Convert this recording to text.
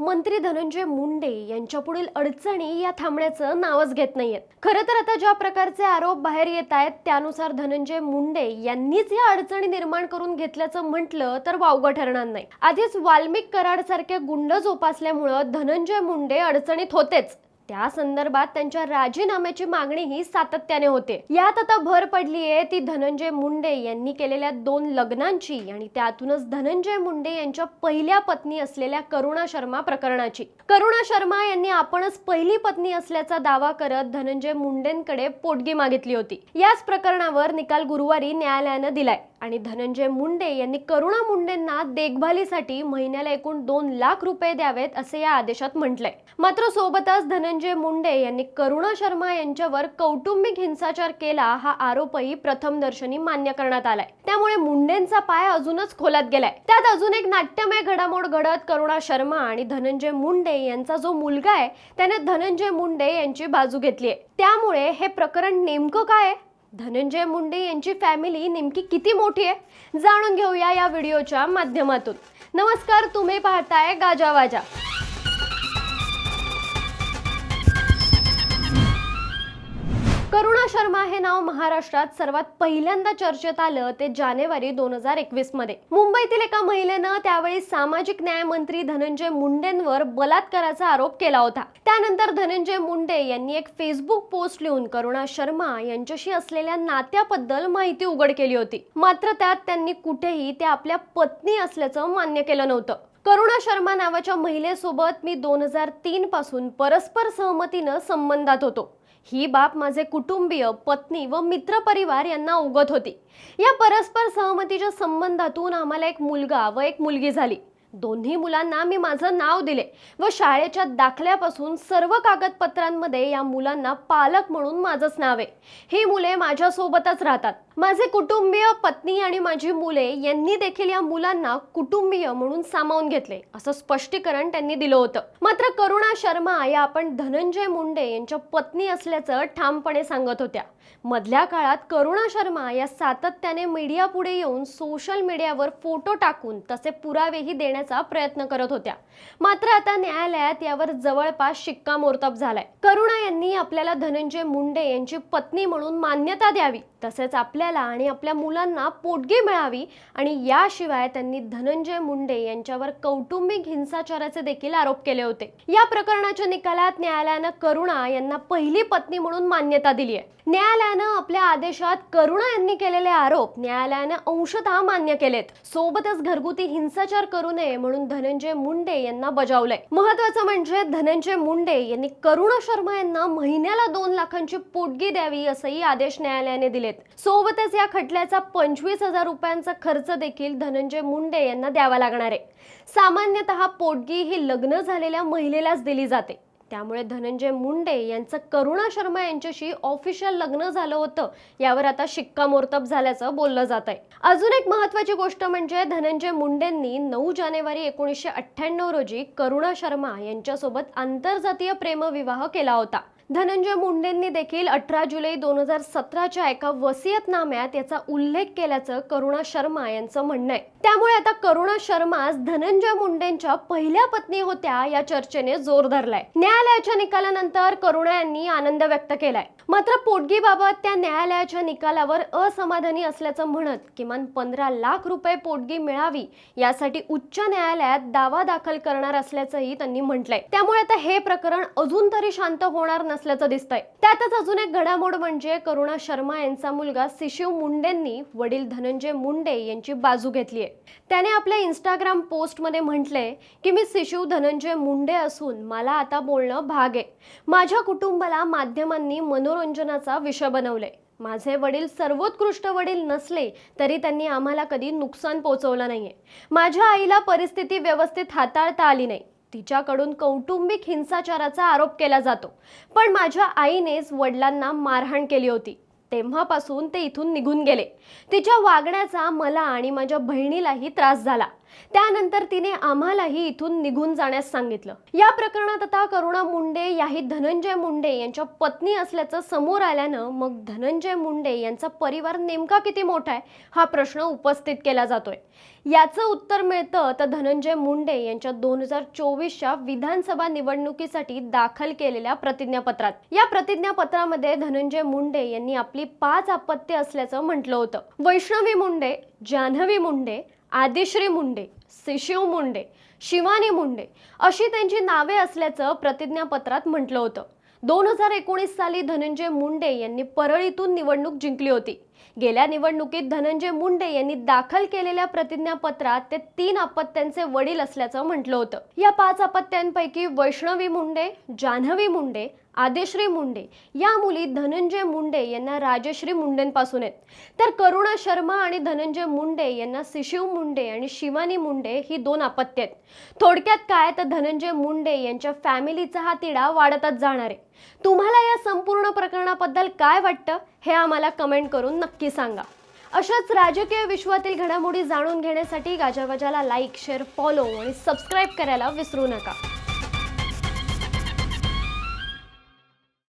मंत्री धनंजय मुंडे यांच्या पुढील अडचणी या थांबण्याचं नावच घेत नाहीयेत. खरं तर आता ज्या प्रकारचे आरोप बाहेर येत आहेत त्यानुसार धनंजय मुंडे यांनीच या अडचणी निर्माण करून घेतल्याचं म्हटलं तर वावगं ठरणार नाही. आधीच वाल्मिक कराड सारखे गुंड जोपासल्यामुळं धनंजय मुंडे अडचणीत होतेच. त्या संदर्भात त्यांच्या राजीनाम्याची मागणीही सातत्याने होते. यात आता भर पडली आहे ती धनंजय मुंडे यांनी केलेल्या दोन लग्नांची आणि त्यातूनच धनंजय मुंडे यांच्या पहिल्या पत्नी असलेल्या करुणा शर्मा प्रकरणाची. करुणा शर्मा यांनी आपणच पहिली पत्नी असल्याचा दावा करत धनंजय मुंडेंकडे पोटगी मागितली होती. याच प्रकरणावर निकाल गुरुवारी न्यायालयानं दिलाय आणि धनंजय मुंडे यांनी करुणा मुंडेंना देखभालीसाठी महिन्याला एकूण दोन लाख रुपये द्यावेत असे या आदेशात म्हटलंय. मात्र सोबतच धनंजय मुंडे यांनी करुणा शर्मा यांच्यावर कौटुंबिक हिंसाचार केला हा आरोपही प्रथमदर्शनी मान्य करण्यात आलाय. त्यामुळे मुंडेंचा पाय अजूनच खोलात गेलाय. त्यात अजून एक नाट्यमय घडामोड घडत करुणा शर्मा आणि धनंजय मुंडे यांचा जो मुलगा आहे त्याने धनंजय मुंडे यांची बाजू घेतली आहे. त्यामुळे हे प्रकरण नेमकं काय धनंजय मुंडे यांची फॅमिली नेमकी किती मोठी आहे? जाणून घेऊया या व्हिडिओच्या माध्यमातून. नमस्कार तुम्ही पाहताय गाजावाजा करुणा शर्मा हे नाव महाराष्ट्रात सर्वात पहिल्यांदा चर्चेत आलं ते जानेवारी दोन हजार एकवीसमध्ये मुंबईतील एका महिलेनं त्यावेळी सामाजिक न्याय मंत्री धनंजय मुंडेंवर बलात्काराचा आरोप केला होता. त्यानंतर धनंजय मुंडे यांनी एक फेसबुक पोस्ट लिहून करुणा शर्मा यांच्याशी असलेल्या नात्याबद्दल माहिती उघड केली होती. मात्र त्यात त्यांनी कुठेही ते आपल्या पत्नी असल्याचं मान्य केलं नव्हतं. करुणा शर्मा नावाच्या महिलेसोबत मी दोन हजार तीन पासून परस्पर सहमतीनं संबंधात होतो. ही बाब माझे कुटुंबीय पत्नी व मित्रपरिवार यांना उगत होती. या परस्पर सहमतीच्या संबंधातून आम्हाला एक मुलगा व एक मुलगी झाली. दोन्ही मुलांना मी माझं नाव दिले व शाळेच्या दाखल्यापासून सर्व कागदपत्रांमध्ये या मुलांना पालक म्हणून माझंच नाव आहे. ही मुले माझ्यासोबतच राहतात. माझे कुटुंबीय पत्नी आणि माझी मुले यांनी देखील या मुलांना कुटुंबीय म्हणून सामावून घेतले असं स्पष्टीकरण त्यांनी दिलं होतं. मात्र करुणा शर्मा या आपण धनंजय मुंडे यांच्या पत्नी असल्याचं ठामपणे सांगत होत्या. मधल्या काळात करुणा शर्मा या सातत्याने मीडिया पुढे येऊन सोशल मीडियावर फोटो टाकून तसे पुरावेही करण्याचा प्रयत्न करत होत्या. मात्र आता न्यायालयात यावर जवळपास शिक्कामोर्तब झालाय. करुणा यांनी आपल्याला धनंजय मुंडे यांची पत्नी म्हणून मान्यता द्यावी तसेच आपल्याला आणि आपल्या मुलांना पोटगी मिळावी आणि याशिवाय त्यांनी धनंजय मुंडे यांच्यावर कौटुंबिक हिंसाचाराचे देखील आरोप केले होते. या प्रकरणाच्या निकालात न्यायालयानं करुणा यांना पहिली पत्नी म्हणून मान्यता दिली आहे न्यायालयानं आपल्या आदेशात करुणा यांनी केलेले आरोप न्यायालयानं अंशतः मान्य केलेत. सोबतच घरगुती हिंसाचार करू नये म्हणून धनंजय मुंडे यांना बजावलंय. महत्वाचं म्हणजे धनंजय मुंडे यांनी करुणा शर्मा यांना महिन्याला दोन लाखांची पोटगी द्यावी असंही आदेश न्यायालयाने दिलेत. सोबतच या खटल्याचा पंचवीस हजार रुपयांचा खर्च देखील धनंजय मुंडे यांना द्यावा लागणार आहे. सामान्यतः पोटगी ही लग्न झालेल्या महिलेलाच दिली जाते. त्यामुळे धनंजय मुंडे यांचं करुणा शर्मा यांच्याशी ऑफिशियल लग्न झालं होतं. यावर आता शिक्कामोर्तब झाल्याचं बोललं जात आहे अजून एक महत्वाची गोष्ट म्हणजे धनंजय मुंडेंनी नऊ जानेवारी एकोणीसशे अठ्ठ्याण्णव रोजी करुणा शर्मा यांच्यासोबत आंतरजातीय प्रेमविवाह केला होता. धनंजय मुंडेंनी देखील अठरा जुलै दोन हजार सतराच्या एका वसियतनाम्यात याचा उल्लेख केल्याचं करुणा शर्मा यांचं म्हणणं आहे. त्यामुळे आता करुणा शर्मा धनंजय मुंडेंच्या पहिल्या पत्नी होत्या या चर्चेने जोर धरलाय. न्यायालयाच्या निकालानंतर करुणा यांनी आनंद व्यक्त केलाय. मात्र पोटगीबाबत त्या न्यायालयाच्या निकालावर असमाधानी असल्याचं म्हणत किमान पंधरा लाख रुपये पोटगी मिळावी यासाठी उच्च न्यायालयात दावा दाखल करणार असल्याचंही त्यांनी म्हटलंय. त्यामुळे आता हे प्रकरण अजून तरी शांत होणार नसल्याचं दिसतंय. त्यातच अजून एक घडामोड म्हणजे करुणा शर्मा यांचा मुलगा शिशिव मुंडेंनी वडील धनंजय मुंडे यांची बाजू घेतली आहे त्याने आपल्या इंस्टाग्राम पोस्टमध्ये म्हटलंय की मी शिशिव धनंजय मुंडे असून मला आता बोलणं भाग आहे. माझ्या कुटुंबाला माध्यमांनी मनोरंजनाचा विषय बनवलंय. माझे वडील सर्वोत्कृष्ट वडील नसले तरी त्यांनी आम्हाला कधी नुकसान पोचवलं नाहीये. माझ्या आईला परिस्थिती व्यवस्थित हाताळता आली नाही. तिच्याकडून कौटुंबिक हिंसाचाराचा आरोप केला जातो. पण माझ्या आईनेच वडिलांना मारहाण केली होती. तेव्हापासून ते इथून निघून गेले. तिच्या वागण्याचा मला आणि माझ्या बहिणीलाही त्रास झाला. त्यानंतर तिने आम्हालाही इथून निघून जाण्यास सांगितलं. या प्रकरणात आता करुणा मुंडे याही धनंजय मुंडे यांच्या पत्नी असल्याचं समोर आल्यानं मग धनंजय मुंडे यांचा परिवार नेमका किती मोठा आहे हा प्रश्न उपस्थित केला जातोय. याचं उत्तर मिळतं तर धनंजय मुंडे यांच्या दोन हजार चोवीसच्या विधानसभा निवडणुकीसाठी दाखल केलेल्या प्रतिज्ञापत्रात. या प्रतिज्ञापत्रामध्ये धनंजय मुंडे यांनी आपली पाच अपत्ये असल्याचं म्हटलं होतं. वैष्णवी मुंडे जान्हवी मुंडे आदिश्री मुंडे शिशिव मुंडे शिवानी मुंडे अशी त्यांची नावे असल्याचं प्रतिज्ञापत्रात म्हटलं होतं. दोन हजार एकोणीस साली धनंजय मुंडे यांनी परळीतून निवडणूक जिंकली होती. गेल्या निवडणुकीत धनंजय मुंडे यांनी दाखल केलेल्या प्रतिज्ञापत्रात ते तीन अपत्यांचे वडील असल्याचं म्हटलं होतं. या पाच अपत्यांपैकी वैष्णवी मुंडे जान्हवी मुंडे आदेश्री मुंडे या मुली धनंजय मुंडे यांना राजश्री मुंडेंपासून आहेत. तर करुणा शर्मा आणि धनंजय मुंडे यांना शिशिव मुंडे आणि शिवानी मुंडे ही दोन अपत्य आहेत. थोडक्यात काय तर धनंजय मुंडे यांच्या फॅमिलीचा हा तिढा वाढतच जाणार आहे. तुम्हाला या संपूर्ण प्रकरणाबद्दल काय वाटतं? हे आम्हाला कमेंट करून नक्की सांगा. अशाच राजकीय विश्वातील घडामोडी जाणून घेण्यासाठी गाजावाजाला लाईक शेअर फॉलो आणि सबस्क्राईब करायला विसरू नका.